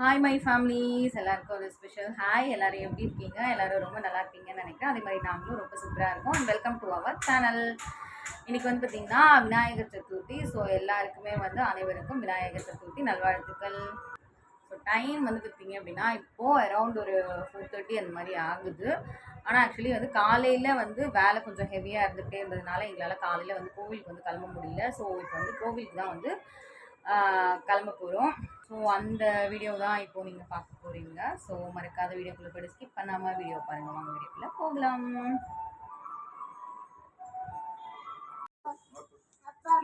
Hi my families எல்லாருக்கும் ஒரு special hi எல்லோரும் எப்படி இருக்கீங்க? எல்லோரும் ரொம்ப நல்லா இருக்கீங்கன்னு நினைக்கிறேன். அதே மாதிரி நாங்களும் ரொம்ப சூப்பராக இருக்கோம். And welcome to our channel இன்றைக்கி வந்து பார்த்தீங்கன்னா விநாயகர் சதுர்த்தி. ஸோ எல்லாருக்குமே வந்து அனைவருக்கும் விநாயகர் சதுர்த்தி நல்வாழ்த்துக்கள். ஸோ டைம் வந்து பார்த்திங்க அப்படின்னா இப்போது அரௌண்ட் ஒரு ஃபோர் தேர்ட்டி அந்த மாதிரி ஆகுது. ஆனால் ஆக்சுவலி வந்து காலையில் வந்து வேலை கொஞ்சம் ஹெவியாக இருந்துகிட்டே இருந்ததுனால எங்களால் காலையில் வந்து கோவிலுக்கு வந்து கிளம்ப முடியல. ஸோ இப்போ வந்து கோவிலுக்கு தான் வந்து கிளம்ப போகிறோம் ஸோ அந்த வீடியோ தான் இப்போ நீங்கள் பார்க்க போகிறீங்க ஸோ மறக்காத வீடியோக்குள்ளே போய்ட்டு ஸ்கிப் பண்ணாமல் வீடியோ பாருங்கள் வாங்க வீடியோக்குள்ளே போகலாம்.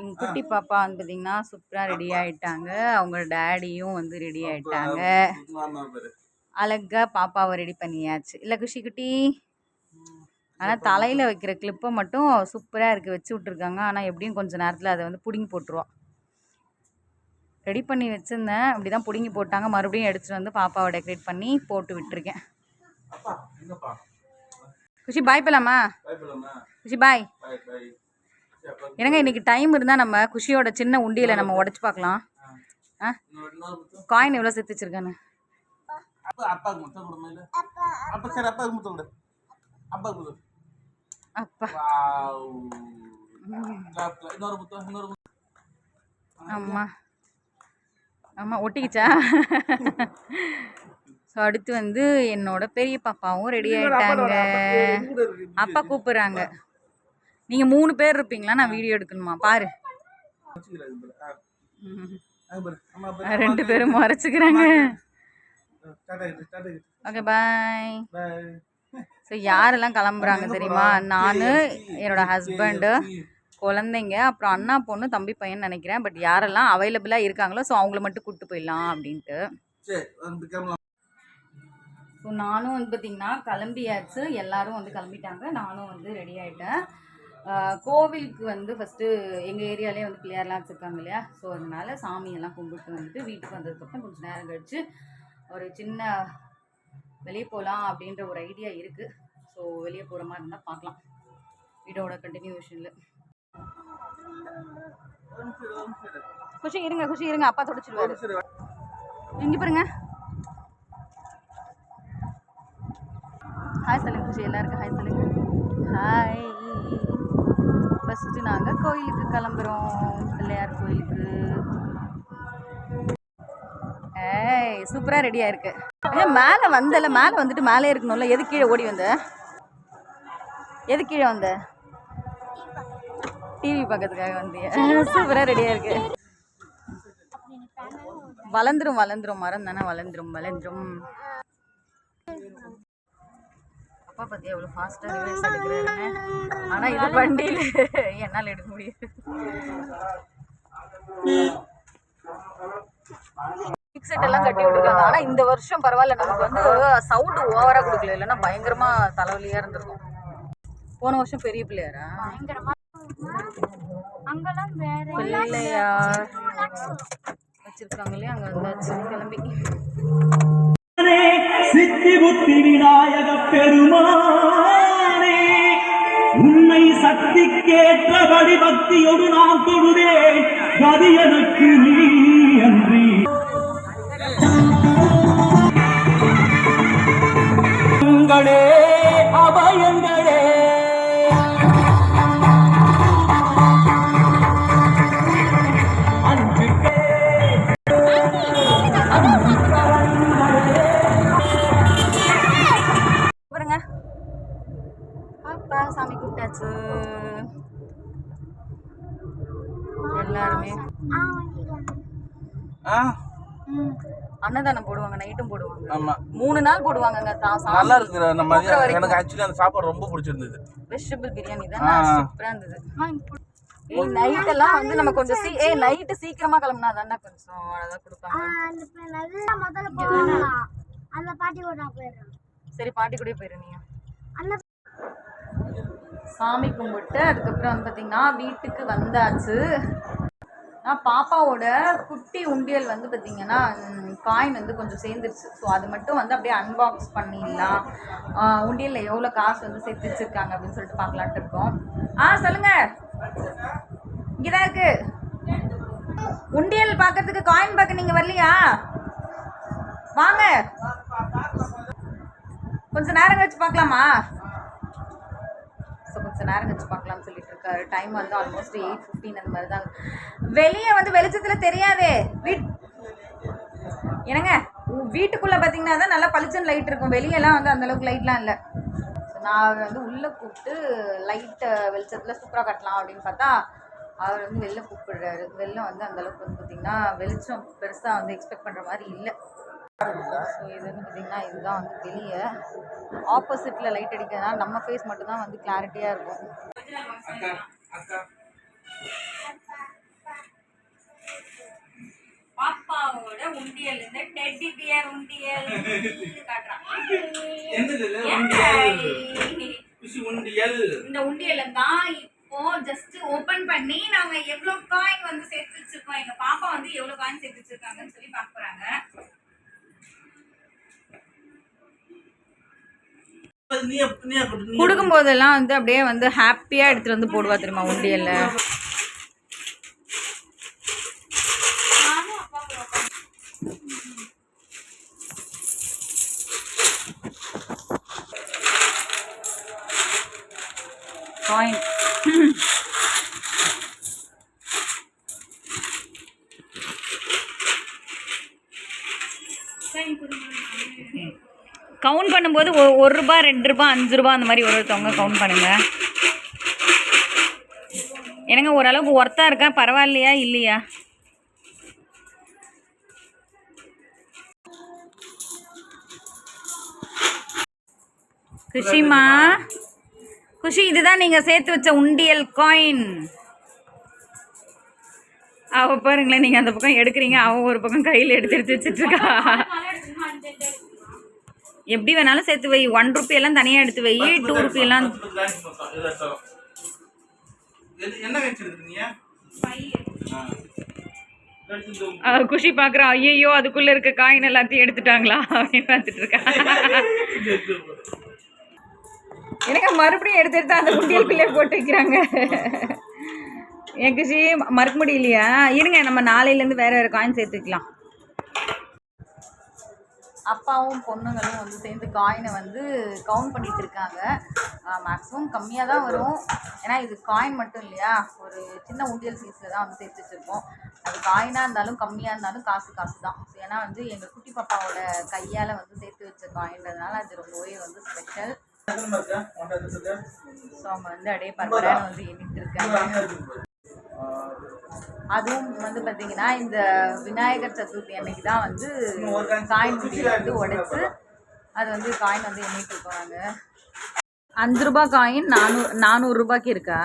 எங்க குட்டி பாப்பா வந்து பார்த்தீங்கன்னா சூப்பராக ரெடி ஆயிட்டாங்க. அவங்க டேடியும் வந்து ரெடி ஆயிட்டாங்க. அழகா பாப்பாவை ரெடி பண்ணியாச்சு. இல்லை குஷி குட்டி. ஆனால் தலையில் வைக்கிற கிளிப்பை மட்டும் சூப்பராக இருக்குது வச்சு விட்ருக்காங்க ஆனால் எப்படியும் கொஞ்ச நேரத்தில் அதை வந்து பிடுங்கி போட்டுருவோம் ரெடி பண்ணி வச்சுருந்தேன். அப்படி தான் பிடுங்கி போட்டாங்க. மறுபடியும் எடுத்துகிட்டு வந்து பாப்பாவை டெக்கரேட் பண்ணி போட்டு விட்டுருக்கேன். குஷி பாய் போலாமா? குஷி பாய் என்னங்க இன்னைக்கு டைம் இருந்தால் நம்ம குஷியோட சின்ன உண்டியலை நம்ம உடச்சி பார்க்கலாம். ஆ. காயின் எவ்வளோ சேர்த்து வச்சிருக்கானு? அப்பா சரி அப்பாவுக்கு முத்தம் கொடு அப்பாவுக்கு கொடு அப்பா வாவ். clap, clap. இன்னொரு முத்தம் இன்னொரு முத்தம் ஆமா ஆமா ஒட்டிக்கிச்சா ஸோ அடுத்து வந்து என்னோட பெரிய பாப்பாவும் ரெடி ஆயிட்டாங்க அப்பா. கூப்பிடுறாங்க நீங்க மூணு பேர் இருப்பீங்களா? நான் வீடியோ எடுக்கணுமா? பாரு. ரெண்டு பேரும் மறைச்சிக்கிறாங்க. ஓகே பாய் பாய் ஸோ யாரெல்லாம் கிளம்புறாங்க தெரியுமா? நான் என்னோட ஹஸ்பண்டு குழந்தைங்க அப்புறம் அண்ணா பொண்ணு தம்பி பையன் நினைக்கிறேன். பட் யாரெல்லாம் அவைலபிளாக இருக்காங்களோ ஸோ அவங்கள மட்டும் கூப்பிட்டு போயிடலாம் அப்படின்ட்டு. ஸோ நானும் வந்து பார்த்திங்கன்னா கிளம்பியாச்சு. எல்லாரும் வந்து கிளம்பிட்டாங்க. நானும் வந்து ரெடி ஆகிட்டேன் கோவிலுக்கு வந்து ஃபஸ்ட்டு எங்கள் ஏரியாலே வந்து பிள்ளையார்லாம் வச்சுருக்காங்க இல்லையா? ஸோ அதனால சாமியெல்லாம் கும்பிட்டு வந்துட்டு வீட்டுக்கு வந்ததுக்கப்புறம் கொஞ்சம் நேரம் கழிச்சு ஒரு சின்ன வெளியே போகலாம் அப்படின்ற ஒரு ஐடியா இருக்குது ஸோ வெளியே போகிற மாதிரி இருந்தால் பார்க்கலாம் வீடோட கண்டினியூஷனில் குஷி இருங்க குஷி இருங்க அப்பா தொடச்சிருவாரு. இங்க பாருங்க. ஹாய் சொல்லுங்க குஷி. எல்லாருக்கும் ஹாய் சொல்லுங்க. ஹாய் ஃபஸ்ட்டு நாங்கள் கோயிலுக்கு கிளம்புறோம். பிள்ளையார் கோயிலுக்கு. ஏய் சூப்பராக ரெடியாக இருக்கு. ஏன் மேலே வந்தல? மேலே வந்துட்டு மேலே இருக்கணும்ல. எது கீழே ஓடி வந்த? எது கீழே வந்த? டிவி பார்க்கறதுக்காக வந்தியா. சூப்பராக ரெடியாக இருக்கு. வளர்ந்துரும் வளர்ந்துரும். மரம் தானே வளர்ந்துரும் வளர்ந்துரும். அப்பா பத்தி எவ்வளோ ஃபாஸ்ட்டாக ரிவர்ஸ் எடுக்கிறாருன்னு. ஆனால் இது வண்டியில் என்னால் எடுக்க முடியாது. செட் எல்லாம் கட்டி விட்டுருக்காங்க. ஆனால் இந்த வருஷம் பரவாயில்ல. நமக்கு வந்து சவுண்டு ஓவராக கொடுக்கல. இல்லைன்னா பயங்கரமா தலைவலியாக இருந்திருக்கும். போன வருஷம் பெரிய பிள்ளையாரா? அங்கெல்லாம் பிள்ளையார் வச்சிருக்காங்க இல்லையா? அங்கே வந்தாச்சு கிளம்பி. சித்தி புத்தி விநாயக பெருமானே உன்னை சக்திக்கேற்றபடி பக்தியோடு நான் தொழுதேன். கதி எனக்கு நீ எல்லாருமே ஆ. அன்னதானம் போடுவாங்க நைட்டும் போடுவாங்க. ஆமா. மூணு நாள் போடுவாங்கங்க நல்லா இருக்குது நம்ம கூப்பிடுற வரைக்கும். எனக்கு ஆக்சுவலி அந்த சாப்பாடு ரொம்ப பிடிச்சிருந்தது. வெஜிடபிள் பிரியாணி. தான் சூப்பரா இருந்தது. ஏய் நைட் எல்லாம் வந்து நம்ம கொஞ்சம் சீ ஏய் நைட்டு சீக்கிரமா கிளம்புனா தானே கொஞ்சம் அழகா கொடுப்பாங்க. அந்த ப- நல்லா முதல்ல போகலாம் அந்த பாட்டி கூட நான் போயிடுறேன். சரி பாட்டி கூட போயிரு நீங்க சாமி கும்பிட்டு அதுக்கப்புறம் வந்து பார்த்தீங்கன்னா வீட்டுக்கு வந்தாச்சு. நான் பாப்பாவோட குட்டி உண்டியல் வந்து பார்த்தீங்கன்னா காயின் வந்து கொஞ்சம் சேர்ந்துருச்சு. ஸோ அது மட்டும் வந்து அப்படியே அன்பாக்ஸ் பண்ணிடலாம். உண்டியலில் எவ்வளோ காசு வந்து சேர்த்து வச்சுருக்காங்க அப்படின்னு சொல்லிட்டு பார்க்கலான்ட்டு இருக்கோம். ஆ சொல்லுங்கள் இங்கே தான் இருக்குது உண்டியல் பார்க்கறதுக்கு காயின் பார்க்க நீங்கள் வரலையா? வாங்க. கொஞ்சம் நேரம் கழிச்சு பார்க்கலாமா? ஸோ நேரம் கழிச்சு பார்க்கலாம்னு சொல்லிட்டு இருக்காரு. டைம் வந்து ஆல்மோஸ்ட் எயிட் ஃபிஃப்டீன் அந்த மாதிரி தான். வெளியே வந்து வெளிச்சத்தில் தெரியாதே. வீட் என்னங்க? வீட்டுக்குள்ளே பார்த்தீங்கன்னா தான் நல்லா பளிச்சன் லைட் இருக்கும். வெளியெல்லாம் வந்து அந்த அளவுக்கு லைட்லாம் இல்லை. ஸோ நான் வந்து உள்ளே கூப்பிட்டு லைட்டை வெளிச்சத்தில் சூப்பராக கட்டலாம் அப்படின்னு பார்த்தா அவர் வந்து வெளில கூப்பிடுறாரு. வெளில வந்து அந்தளவுக்கு வந்து பார்த்தீங்கன்னா வெளிச்சம் பெருசாக வந்து எக்ஸ்பெக்ட் பண்ணுற மாதிரி இல்லை. ஸோ இது வந்து பார்த்தீங்கன்னா இதுதான் வந்து வெளியே. ஆப்போசிட்டில் லைட் அடிக்கிறதுனால நம்ம ஃபேஸ் மட்டும்தான் வந்து கிளாரிட்டியாக இருக்கும். அக்கா அக்கா. பாப்பாவோட உண்டியல் இந்த டெட்டி பியர் உண்டியல் காட்டுறான். என்னது இது? உண்டியல். இந்த உண்டியல தான் இப்போ ஜஸ்ட் ஓபன் பண்ணி நாங்க எவ்வளவு காயின் வந்து சேர்த்து வச்சிருக்கோம். எங்க பாப்பா வந்து எவ்வளவு காயின் சேர்த்து வச்சிருக்காங்கன்னு சொல்லி பார்க்க போறாங்க. கொடுக்கும் போதெல்லாம் வந்து அப்படியே வந்து ஹாப்பியா எடுத்துட்டு வந்து போடுவா தெரியுமா உண்டியல்ல? காயின் கவுண்ட் பண்ணும்போது ஒ- ஒரு ரூபா ரெண்டு ரூபா அஞ்சு ரூபா அந்த மாதிரி ஒரு ஒருத்தவங்க கவுண்ட் பண்ணுங்கள் என்னங்க ஓரளவுக்கு ஒர்த்தாக இருக்கா? பரவாயில்லையா? இல்லையா? குஷிமா? குஷி இதுதான் நீங்கள் சேர்த்து வச்ச உண்டியல் காயின் அவ பாருங்களேன் நீங்கள் அந்த பக்கம் எடுக்கிறீங்க அவன் ஒரு பக்கம் கையில் எடுத்து எடுத்து வச்சிட்டுருக்கா எப்படி வேணாலும் சேர்த்து வை. ஒன் ருபி எல்லாம் தனியா எடுத்து வை. டூ ருபி எல்லாம் குஷி பாக்குறா ஐயோ அதுக்குள்ள இருக்க காயின் எல்லாத்தையும் எடுத்துட்டாங்களா? அப்படின்னு பார்த்துட்டு இருக்கா. எனக்கு மறுபடியும் எடுத்து எடுத்து அந்த குண்டியலுக்குள்ளே போட்டு வைக்கிறாங்க. என் குஷி மறக்க முடியலையா? இருங்க நம்ம நாளையிலேருந்து வேற வேற காயின் சேர்த்துக்கலாம். அப்பாவும் பொண்ணுங்களும் வந்து சேர்ந்து காயினை வந்து கவுண்ட் பண்ணிட்டு இருக்காங்க. மேக்ஸிமம் கம்மியாக தான் வரும். ஏன்னா இது காயின் மட்டும் இல்லையா? ஒரு சின்ன உண்டியல் சீஸில் தான் வந்து சேர்த்து வச்சுருக்கோம் அது காயினாக இருந்தாலும் கம்மியாக இருந்தாலும் காசு காசு தான். ஏன்னா வந்து எங்கள் குட்டி பாப்பாவோட கையால் வந்து சேர்த்து வச்ச காயின்றதுனால அது ரொம்பவே வந்து ஸ்பெஷல்? ஸோ அவங்க வந்து அப்படியே பரபரன்னு வந்து எண்ணிட்டு இருக்காங்க. அதுவும் வந்து பார்த்தீங்கன்னா இந்த விநாயகர் சதுர்த்தி அன்னைக்கு தான் வந்து காயின் வந்து உடைச்சு அது வந்து காயின் வந்து எண்ணிட்டு இருக்கோம் நாங்கள் அஞ்சு ரூபாய் காயின் நானூறு நானூறு ரூபாய்க்கு இருக்கா?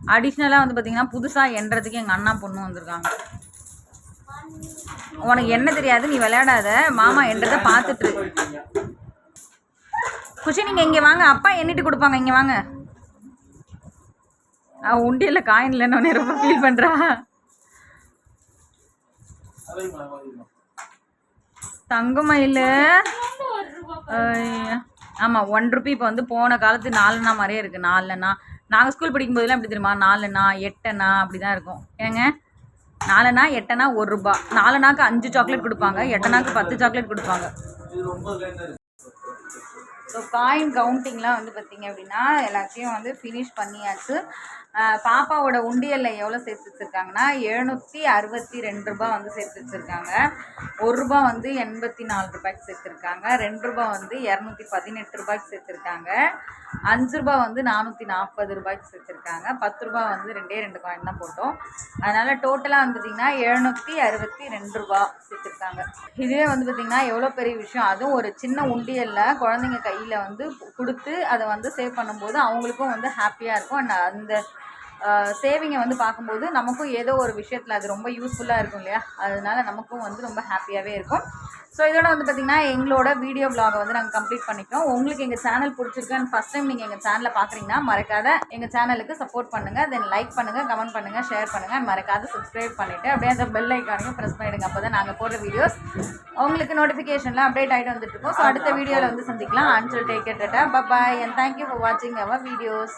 அடிஷ்னலாக வந்து பார்த்தீங்கன்னா புதுசாக எண்ணுறதுக்கு எங்கள் அண்ணா பொண்ணு வந்திருக்காங்க. உனக்கு என்ன தெரியாது நீ விளையாடாத மாமா எண்றதை பார்த்துட்டு. குஷி நீங்கள் இங்கே வாங்க. அப்பா எண்ணிட்டு கொடுப்பாங்க இங்கே வாங்க. அவன் உண்டியல்ல காயின் இல்லைன்னு ரொம்ப ஃபீல் பண்ணுறா அதையும் தங்கமயில் ஆமாம் ஒன் ருபி இப்போ வந்து போன காலத்து நாலுனா மாதிரியே இருக்குது நாலுனா நாங்கள் ஸ்கூல் படிக்கும்போதெல்லாம் எப்படி தெரியுமா? நாலுனா எட்டனா அப்படி தான் இருக்கும். ஏங்க? நாலுனா எட்டனா ஒரு ரூபா. நாலுனாக்கு அஞ்சு சாக்லேட் கொடுப்பாங்க. எட்டனாக்கு பத்து சாக்லேட் கொடுப்பாங்க. ஸோ காயின் கவுண்டிங்லாம் வந்து பார்த்தீங்க அப்படின்னா எல்லாத்தையும் வந்து ஃபினிஷ் பண்ணியாச்சு. பாப்பாவோட உண்டியலில் எவ்வளோ சேர்த்து வச்சுருக்காங்கன்னா எழுநூற்றி அறுபத்தி ரெண்டு ரூபா வந்து சேர்த்து வச்சுருக்காங்க. ஒரு ரூபா வந்து எண்பத்தி நாலு ரூபாய்க்கு சேர்த்துருக்காங்க ரெண்டு ரூபா வந்து இரநூத்தி பதினெட்டு ரூபாய்க்கு சேர்த்துருக்காங்க அஞ்சு ரூபா வந்து நானூற்றி நாற்பது ரூபாய்க்கு சேர்த்துருக்காங்க பத்து ரூபா வந்து ரெண்டே ரெண்டு காயின் தான் போட்டோம். அதனால் டோட்டலாக வந்து பார்த்திங்கன்னா எழுநூற்றி அறுபத்தி ரெண்டு ரூபா சேர்த்துருக்காங்க இதுவே வந்து பார்த்திங்கன்னா எவ்வளோ பெரிய விஷயம்? அதுவும் ஒரு சின்ன உண்டியலில் குழந்தைங்க கையில் வந்து கொடுத்து அதை வந்து சேவ் பண்ணும்போது அவங்களுக்கும் வந்து ஹாப்பியாக இருக்கும். அண்ட் அந்த சேவிங்கை வந்து பார்க்கும்போது நமக்கும் ஏதோ ஒரு விஷயத்தில் அது ரொம்ப யூஸ்ஃபுல்லாக இருக்கும் இல்லையா? அதனால நமக்கும் வந்து ரொம்ப ஹாப்பியாகவே இருக்கும். ஸோ இதோட வந்து பார்த்திங்கன்னா எங்களோட வீடியோ vlog வந்து நாங்கள் கம்ப்ளீட் பண்ணிக்கிறோம் உங்களுக்கு எங்கள் சேனல் பிடிச்சிருக்கு அண்ட் ஃபஸ்ட் டைம் நீங்கள் எங்கள் சேனலை பார்க்குறீங்கன்னா மறக்காத எங்கள் சேனலுக்கு சப்போர்ட் பண்ணுங்கள் தென் லைக் பண்ணுங்கள் கமெண்ட் பண்ணுங்கள் ஷேர் பண்ணுங்கள் and மறக்காத சப்ஸ்கிரைப் பண்ணிவிட்டு அப்படியே அந்த பெல் ஐக்கானையும் ப்ரெஸ் பண்ணிவிடுங்க அப்போ தான் நாங்கள் போடுற வீடியோஸ் உங்களுக்கு நோட்டிஃபிகேஷன்லாம் அப்டேட் ஆகிட்டு வந்துட்டு இருக்கோம். ஸோ அடுத்த வீடியோவில் வந்து சந்திக்கலாம். அன்டில் டேக் கேட்டா பாய் அண்ட் தேங்க்யூ ஃபார் வாட்சிங் அவர் வீடியோஸ்